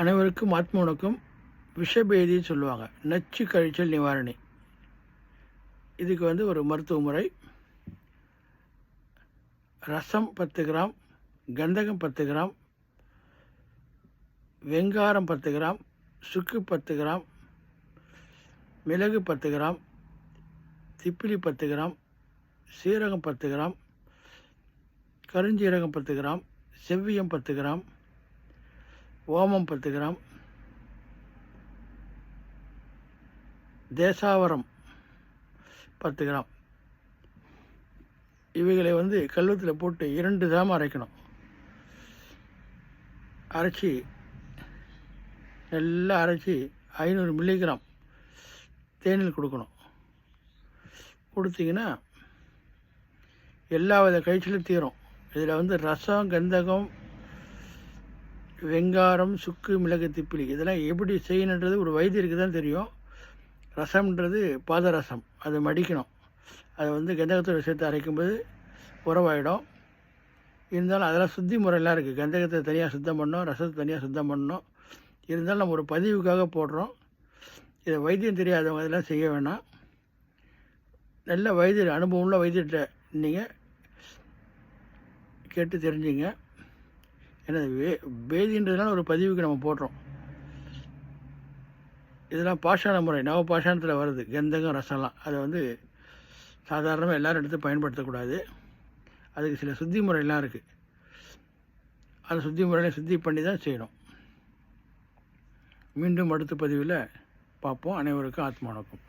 அனைவருக்கும் ஆத்மவனுக்கும் விஷபேதின்னு சொல்லுவாங்க. நச்சு கழிச்சல் நிவாரணி. இதுக்கு வந்து ஒரு மருத்துவ முறை. ரசம் பத்து கிராம் கந்தகம் பத்து கிராம் வெங்காரம் பத்து கிராம் சுக்கு பத்து கிராம் மிளகு பத்து கிராம் திப்பிலி பத்து கிராம் சீரகம் பத்து கிராம் கருஞ்சீரகம் பத்து கிராம் செவ்வியம் பத்து கிராம் ஓமம் பத்து கிராம் தேசாவரம் பத்து கிராம் இவைகளை வந்து கல்வத்தில் போட்டு இரண்டு தாம அரைக்கணும். அரைச்சி நல்லா அரைச்சி ஐநூறு மில்லிகிராம் தேனில் கொடுக்கணும். கொடுத்தீங்கன்னா எல்லா வித கழிச்சலும் தீரும். இதில் வந்து ரசம் கந்தகம் வெங்காரம் சுக்கு மிளகு திப்பிலி. இதெல்லாம் எப்படி செய்யணுன்றது ஒரு வைத்தியருக்கு தான் தெரியும். ரசம்ன்றது பாதரசம். அதை மடிக்கணும். அதை வந்து கந்தகத்தோடு சேர்த்து அரைக்கும்போது உறவாயிடும். இருந்தாலும் அதெல்லாம் சுத்தி முறையெல்லாம் இருக்குது கந்தகத்தை தனியாக சுத்தம் பண்ணோம் ரசத்தை தனியாக சுத்தம் பண்ணோம் இருந்தாலும் நம்ம ஒரு பதிவுக்காக போடுறோம். இதை வைத்தியம் தெரியாதவங்க இதெல்லாம் செய்ய வேணாம். நல்ல வைத்தியர் அனுபவம் உள்ள வைத்தியர்கிட்ட நீங்கள் கேட்டு தெரிஞ்சுங்க. ஏன்னா வே வேதின்றதுனால ஒரு பதிவுக்கு நம்ம போடுறோம். இதெல்லாம் பாஷாண முறை நவ பாஷாணத்தில் வருது கந்தகம் ரசம்லாம். அதை வந்து சாதாரணமாக எல்லோரும் எடுத்து பயன்படுத்தக்கூடாது. அதுக்கு சில சுத்தி முறையெல்லாம் இருக்குது அந்த சுத்தி முறையில் சுத்தி பண்ணி தான் செய்யணும். மீண்டும் அடுத்த பதிவில் பார்ப்போம். அனைவருக்கும் ஆத்மா வணக்கம்